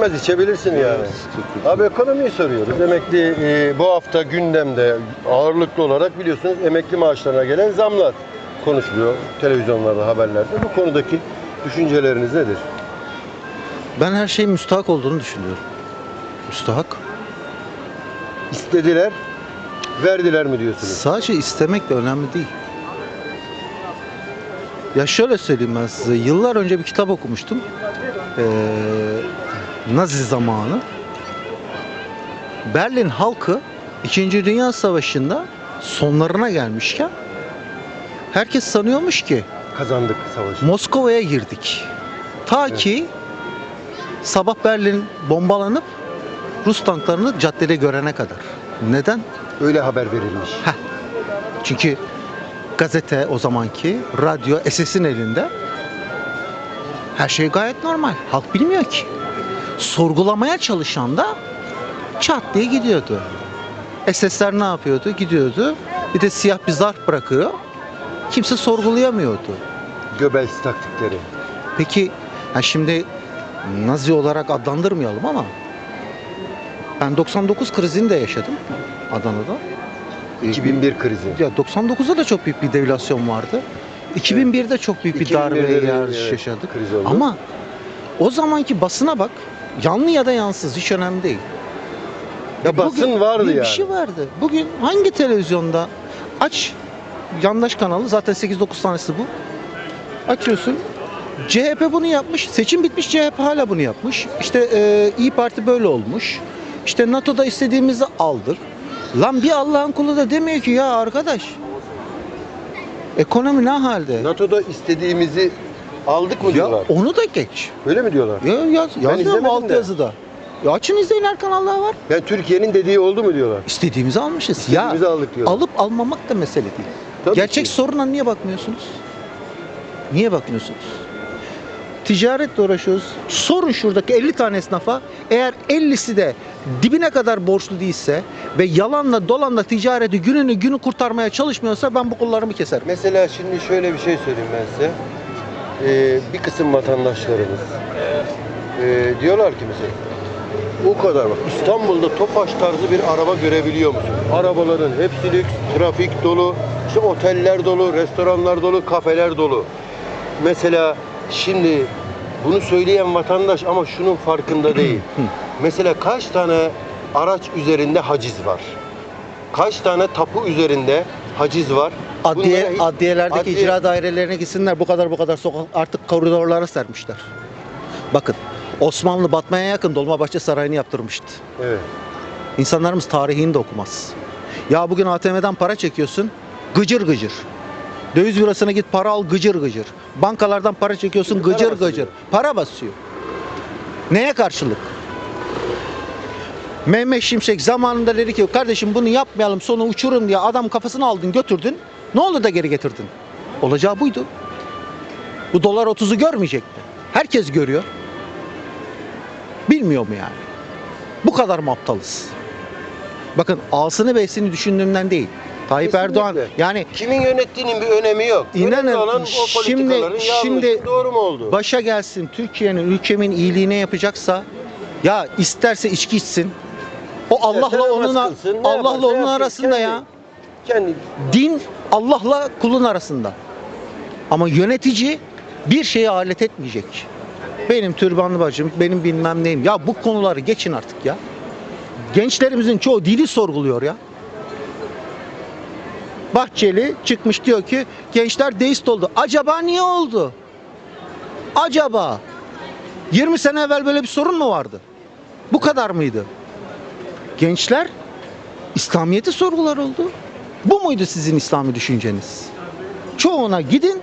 İçmez içebilirsin yani. Abi ekonomiyi soruyoruz. Emekli e, bu hafta gündemde ağırlıklı olarak biliyorsunuz emekli maaşlarına gelen zamlar konuşuluyor televizyonlarda, haberlerde. Bu konudaki düşünceleriniz nedir? Ben her şeyin müstahak olduğunu düşünüyorum. Müstahak. İstediler, verdiler mi diyorsunuz? Sadece istemek de önemli değil. Ya şöyle söyleyeyim ben size. Yıllar önce bir kitap okumuştum. Ee, Nazi zamanı. Berlin halkı 2. Dünya Savaşı'nda sonlarına gelmişken herkes sanıyormuş ki Kazandık savaşı. Moskova'ya girdik. Ta ki sabah Berlin bombalanıp Rus tanklarını caddede görene kadar. Neden? Öyle haber verilmiş. Çünkü gazete o zamanki, radyo SS'in elinde. Her şey gayet normal. Halk bilmiyor ki. Sorgulamaya çalışan da çat diye gidiyordu. SS'ler ne yapıyordu? Gidiyordu. Bir de siyah bir zarf bırakıyor. Kimse sorgulayamıyordu. Göbels taktikleri. Peki ha şimdi Nazi olarak adlandırmayalım ama ben 99 krizini de yaşadım Adana'da. 2001 krizi. Ya 99'da da çok büyük bir devülasyon vardı. 2001'de çok büyük bir 2001'de darbe yaşadık. kriz oldu. Ama o zamanki basına bak. Yanlı ya da yansız hiç önemli değil. Bir basın vardı bir, yani. Bir şey vardı. Bugün hangi televizyonda aç yandaş kanalı zaten 8-9 tanesi bu. Açıyorsun. CHP bunu yapmış. Seçim bitmiş CHP hala bunu yapmış. İşte e, İyi Parti böyle olmuş. İşte NATO'da istediğimizi aldık. Lan bir Allah'ın kulu da demiyor ki ya arkadaş. Ekonomi ne halde? NATO'da istediğimizi aldık mı Ya diyorlar. onu da geç. Öyle mi diyorlar? Ya yaz, yazıyorum izlemedim alt de. yazıda. Ya açın izleyin her kanallar var. Yani Türkiye'nin dediği oldu mu diyorlar. İstediğimizi almışız. İstediğimizi ya aldık diyorlar. alıp almamak da mesele değil. Tabii Gerçek ki. soruna niye bakmıyorsunuz? Niye bakmıyorsunuz? Ticaretle uğraşıyoruz. Sorun şuradaki 50 tane esnafa eğer 50'si de dibine kadar borçlu değilse ve yalanla dolanla ticareti gününü günü kurtarmaya çalışmıyorsa ben bu kullarımı keserim. Mesela şimdi şöyle bir şey söyleyeyim ben size. Ee, bir kısım vatandaşlarımız ee, diyorlar ki mesela o kadar bak İstanbul'da Tofaş tarzı bir araba görebiliyor musun? Arabaların hepsi lüks, trafik dolu, işte oteller dolu, restoranlar dolu, kafeler dolu. Mesela şimdi bunu söyleyen vatandaş ama şunun farkında değil. Mesela kaç tane araç üzerinde haciz var? Kaç tane tapu üzerinde haciz var? Adliye, Bunlara adliyelerdeki adliye- icra dairelerine gitsinler bu kadar bu kadar sokak artık koridorlara sermişler. Bakın Osmanlı batmaya yakın Dolmabahçe Sarayı'nı yaptırmıştı. Evet. İnsanlarımız tarihini de okumaz. Ya bugün ATM'den para çekiyorsun gıcır gıcır. Döviz bürosuna git para al gıcır gıcır. Bankalardan para çekiyorsun Şimdi para gıcır basıyor. gıcır. Para basıyor. Neye karşılık? Mehmet Şimşek zamanında dedi ki kardeşim bunu yapmayalım sonu uçurun diye adam kafasını aldın götürdün. Ne oldu da geri getirdin? Olacağı buydu. Bu dolar 30'u görmeyecek mi? Herkes görüyor. Bilmiyor mu yani? Bu kadar mı aptalız? Bakın ağasını beysini düşündüğümden değil. Tayyip Kesinlikle. Erdoğan yani Kimin yönettiğinin bir önemi yok. İnanın, olan o şimdi- şimdi doğru mu oldu? başa gelsin Türkiye'nin ülkemin iyiliğine yapacaksa ya isterse içki içsin. O Allah'la onun kılsın, ne Allah'la yaparsa onun yapsın. arasında ya. Kendi Din Allah'la kulun arasında. Ama yönetici bir şeye alet etmeyecek. Benim türbanlı bacım, benim bilmem neyim. Ya bu konuları geçin artık ya. Gençlerimizin çoğu dili sorguluyor ya. Bahçeli çıkmış diyor ki gençler deist oldu. Acaba niye oldu? Acaba 20 sene evvel böyle bir sorun mu vardı? Bu kadar mıydı? Gençler İslamiyet'i sorgular oldu. Bu muydu sizin İslami düşünceniz? Çoğuna gidin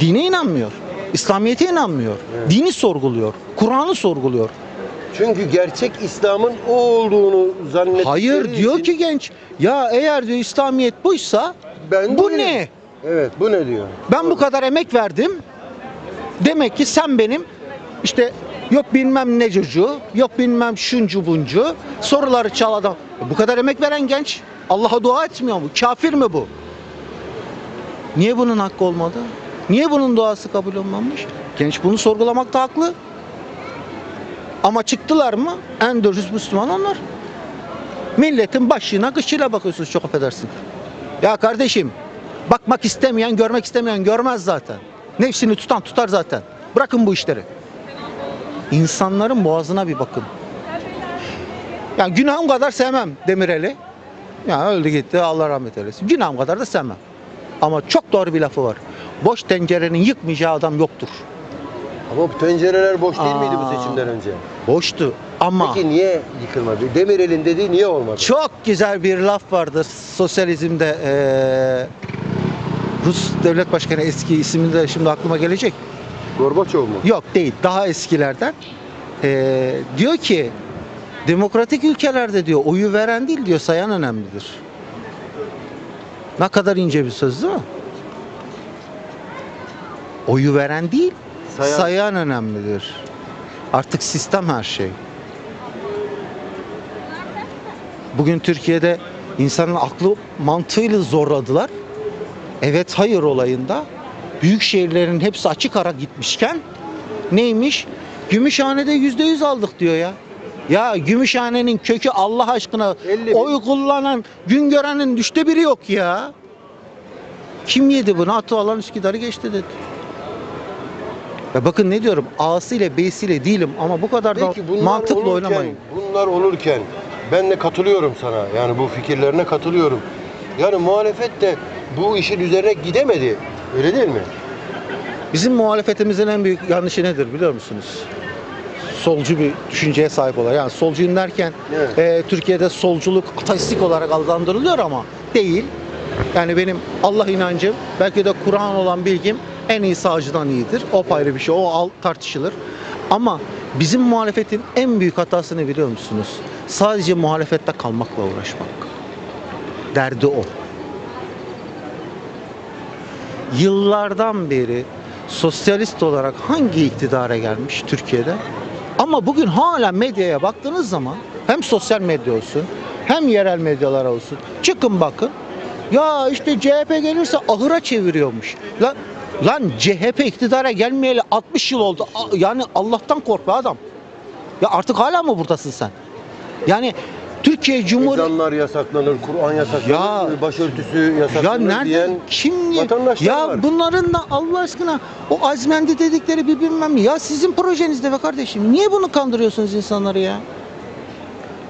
dine inanmıyor. İslamiyet'e inanmıyor. Evet. Dini sorguluyor. Kur'an'ı sorguluyor. çünkü gerçek İslam'ın o olduğunu zannettikleri Hayır diyor için ki genç ya eğer diyor İslamiyet buysa ben bu ne? Evet, bu ne diyor? Ben bu kadar emek verdim. Demek ki sen benim işte yok bilmem ne çocuğu, yok bilmem şuncu buncu soruları çal adam. Bu kadar emek veren genç Allah'a dua etmiyor mu? Kafir mi bu? Niye bunun hakkı olmadı? Niye bunun duası kabul olmamış? Genç bunu sorgulamakta haklı. Ama çıktılar mı? En dürüst Müslüman onlar. Milletin başına kışıyla bakıyorsunuz çok affedersin. Ya kardeşim bakmak istemeyen, görmek istemeyen görmez zaten. Nefsini tutan tutar zaten. Bırakın bu işleri. İnsanların boğazına bir bakın. Ya günahım kadar sevmem Demirel'i. Ya öldü gitti Allah rahmet eylesin. Günahım kadar da sevmem. Ama çok doğru bir lafı var. Boş tencerenin yıkmayacağı adam yoktur. Ama bu tencereler boş değil miydi bu Aa. seçimden önce? Boştu ama Peki niye yıkılmadı? Demirel'in dediği niye olmadı? çok güzel bir laf vardır sosyalizmde eee, Rus devlet başkanı eski ismi de şimdi aklıma gelecek. Gorbaçov mu? Yok değil daha eskilerden. Eee, diyor ki demokratik ülkelerde diyor oyu veren değil diyor sayan önemlidir. Ne kadar ince bir söz değil mi? Oyu veren değil Sayan- sayan önemlidir. Artık sistem her şey. Bugün Türkiye'de insanın aklı mantığıyla zorladılar. Evet hayır olayında büyük şehirlerin hepsi açık ara gitmişken neymiş? Gümüşhane'de yüzde yüz aldık diyor ya. Ya Gümüşhane'nin kökü Allah aşkına 50 bin. oy kullanan gün görenin düşte biri yok ya. Kim yedi bunu? Atı alan Üsküdar'ı geçti dedi. Ya bakın ne diyorum A'sıyla B'siyle değilim ama bu kadar Peki da mantıklı olurken, oynamayın. bunlar olurken ben de katılıyorum sana. Yani bu fikirlerine katılıyorum. Yani muhalefet de bu işin üzerine gidemedi. Öyle değil mi? Bizim muhalefetimizin en büyük yanlışı nedir biliyor musunuz? Solcu bir düşünceye sahip olarak. Yani solcuyum derken Evet. e, Türkiye'de solculuk ateistik olarak adlandırılıyor ama değil. Yani benim Allah inancım belki de Kur'an olan bilgim en iyi sağcıdan iyidir. O ayrı bir şey. O al, tartışılır. Ama bizim muhalefetin en büyük hatasını biliyor musunuz? Sadece muhalefette kalmakla uğraşmak. Derdi o. yıllardan beri sosyalist olarak hangi iktidara gelmiş Türkiye'de? Ama bugün hala medyaya baktığınız zaman hem sosyal medya olsun hem yerel medyalar olsun çıkın bakın. Ya işte CHP gelirse ahıra çeviriyormuş. Lan, lan CHP iktidara gelmeyeli 60 yıl oldu. Yani Allah'tan kork be adam. Ya artık hala mı buradasın sen? Yani Türkiye Cumhuriyeti Ezanlar yasaklanır, Kur'an yasaklanır, Ya- başörtüsü ya yasaklanır nerede diyen kim vatandaşlar ya var. bunların da Allah aşkına o azmendi dedikleri bir bilmem ya sizin projenizde be kardeşim niye bunu kandırıyorsunuz insanları ya?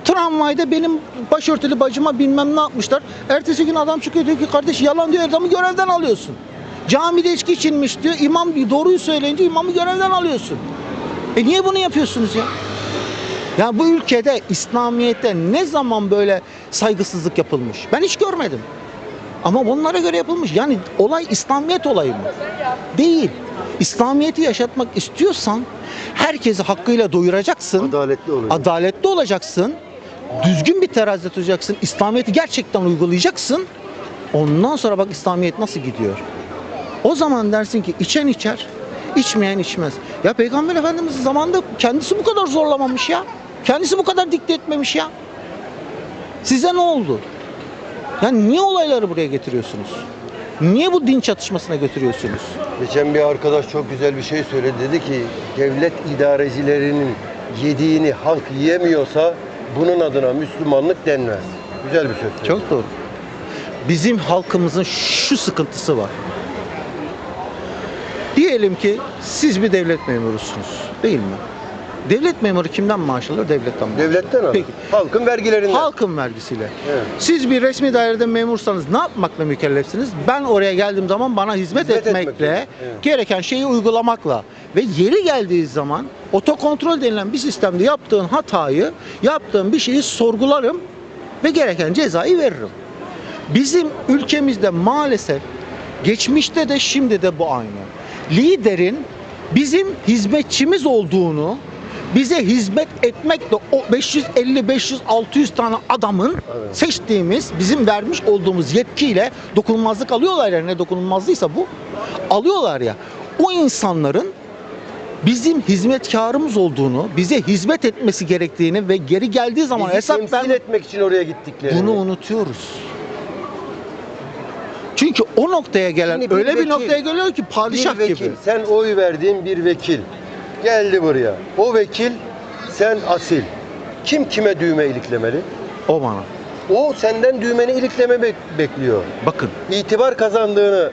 Tramvayda benim başörtülü bacıma bilmem ne yapmışlar. Ertesi gün adam çıkıyor diyor ki kardeş yalan diyor adamı görevden alıyorsun. Camide içki içilmiş diyor. İmam doğruyu söyleyince imamı görevden alıyorsun. E niye bunu yapıyorsunuz ya? Ya bu ülkede İslamiyet'te ne zaman böyle saygısızlık yapılmış? Ben hiç görmedim. Ama bunlara göre yapılmış. Yani olay İslamiyet olayı mı? Değil. İslamiyet'i yaşatmak istiyorsan herkesi hakkıyla doyuracaksın. adaletli olacak. Adaletli olacaksın. Düzgün bir terazide tutacaksın. İslamiyet'i gerçekten uygulayacaksın. Ondan sonra bak İslamiyet nasıl gidiyor. O zaman dersin ki içen içer, içmeyen içmez. Ya Peygamber Efendimiz zamanında kendisi bu kadar zorlamamış ya. Kendisi bu kadar dikte etmemiş ya. Size ne oldu? Yani niye olayları buraya getiriyorsunuz? Niye bu din çatışmasına götürüyorsunuz? Geçen bir arkadaş çok güzel bir şey söyledi. Dedi ki devlet idarecilerinin yediğini halk yiyemiyorsa bunun adına Müslümanlık denmez. Güzel bir söz. Çok doğru. Bizim halkımızın şu sıkıntısı var. Diyelim ki siz bir devlet memurusunuz değil mi? Devlet memuru kimden maaş alır? Devletten maaş. Devletten alır. Peki. Halkın vergilerinden. Halkın vergisiyle. Evet. Siz bir resmi dairede memursanız ne yapmakla mükellefsiniz? Ben oraya geldiğim zaman bana hizmet, Hizmet etmekle, etmekle, evet. gereken şeyi uygulamakla ve yeri geldiği zaman otokontrol denilen bir sistemde yaptığın hatayı, yaptığın bir şeyi sorgularım ve gereken cezayı veririm. Bizim ülkemizde maalesef geçmişte de şimdi de bu aynı. Liderin bizim hizmetçimiz olduğunu, bize hizmet etmekle o 550, 500, 600 tane adamın Evet. seçtiğimiz, bizim vermiş olduğumuz yetkiyle dokunulmazlık alıyorlar ya ne dokunulmazlıysa bu alıyorlar ya. O insanların bizim hizmetkarımız olduğunu, bize hizmet etmesi gerektiğini ve geri geldiği zaman Bizi hesap temsil verme etmek için oraya gittiklerini. bunu unutuyoruz. Çünkü o noktaya gelen Şimdi bir öyle bir vekil, noktaya geliyor ki padişah bir vekil, gibi. sen oy verdiğin bir vekil geldi buraya. O vekil sen asil. Kim kime düğme iliklemeli? O bana. O senden düğmeni ilikleme bek- bekliyor. Bakın İtibar kazandığını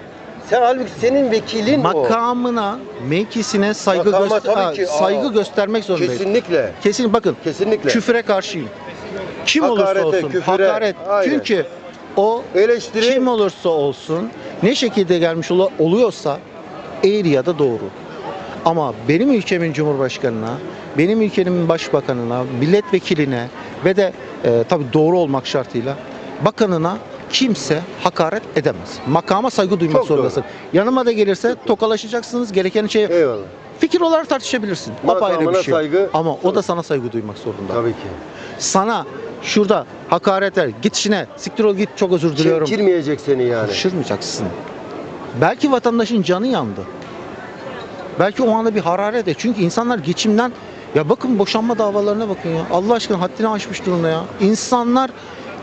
sen halbuki senin vekilin o. makamına, mevkisine saygı Makama göster tabii ki, saygı göstermek zorundayız. Kesinlikle. Kesin bakın. Kesinlikle. Küfüre karşıyım. Kim Hakarete, olursa olsun. küfüre, hakaret. aynen. Çünkü o Eleştiri kim olursa olsun ne şekilde gelmiş ol- oluyorsa eğri ya da doğru. Ama benim ülkemin cumhurbaşkanına, benim ülkemin başbakanına, milletvekiline ve de e, tabii doğru olmak şartıyla bakanına kimse hakaret edemez. Makama saygı duymak Çok doğru. zorundasın. Yanıma da gelirse tokalaşacaksınız. Gereken şey eyvallah. fikir olarak tartışabilirsin. Apayrı bir şey. saygı- Ama o da sana saygı duymak zorunda. Tabii ki. Sana şurada hakaretler, git işine, siktir ol git çok özür diliyorum. Çekilmeyecek seni yani. Şaşırmayacaksın. Belki vatandaşın canı yandı. Belki o anda bir hararet. Çünkü insanlar geçimden ya bakın boşanma davalarına bakın ya. Allah aşkına haddini aşmış durumda ya. İnsanlar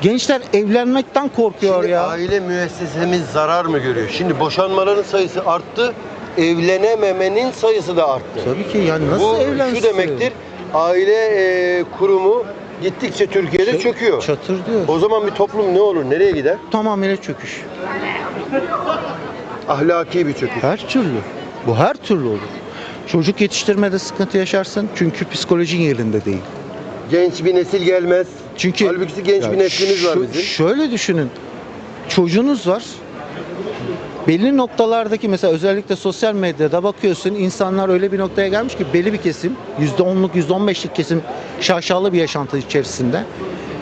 gençler evlenmekten korkuyor Şimdi ya. aile müessesemiz zarar mı görüyor? Şimdi boşanmaların sayısı arttı. Evlenememenin sayısı da arttı. Tabii ki yani nasıl Bu evlensin? şu demektir. Aile e, kurumu gittikçe Türkiye'de Şey- çöküyor. Çatır diyor. O zaman bir toplum ne olur? Nereye gider? Tamamıyla çöküş. Ahlaki bir çöküş. Her türlü. Bu her türlü olur. Çocuk yetiştirmede sıkıntı yaşarsın çünkü psikolojin yerinde değil. Genç bir nesil gelmez. Çünkü Halbuki genç Ya bir neslimiz var bizim. Şöyle düşünün. Çocuğunuz var. Belli noktalardaki mesela özellikle sosyal medyada bakıyorsun insanlar öyle bir noktaya gelmiş ki belli bir kesim %10'luk %15'lik kesim şaşalı bir yaşantı içerisinde.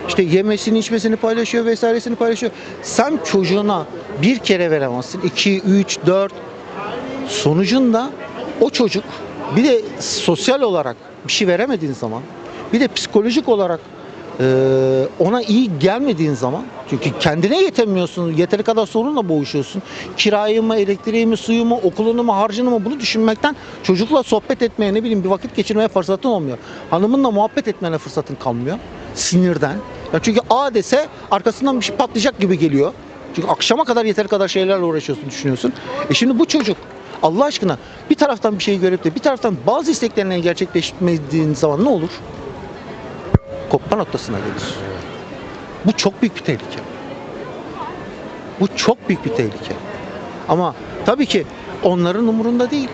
İşte yemesini içmesini paylaşıyor vesairesini paylaşıyor. Sen çocuğuna bir kere veremezsin. 2, 3, 4 sonucunda o çocuk bir de sosyal olarak bir şey veremediğin zaman bir de psikolojik olarak e, ona iyi gelmediğin zaman çünkü kendine yetemiyorsun yeteri kadar sorunla boğuşuyorsun. Kirayı mı elektriği mi suyu mu okulunu mu harcını mı bunu düşünmekten çocukla sohbet etmeye ne bileyim bir vakit geçirmeye fırsatın olmuyor. Hanımınla muhabbet etmene fırsatın kalmıyor sinirden. Ya çünkü A dese arkasından bir şey patlayacak gibi geliyor. Çünkü akşama kadar yeteri kadar şeylerle uğraşıyorsun, düşünüyorsun. E şimdi bu çocuk Allah aşkına bir taraftan bir şey görüp de bir taraftan bazı isteklerini gerçekleştirmediğin zaman ne olur? Kopma noktasına gelir. Bu çok büyük bir tehlike. Bu çok büyük bir tehlike. Ama tabii ki onların umurunda değil.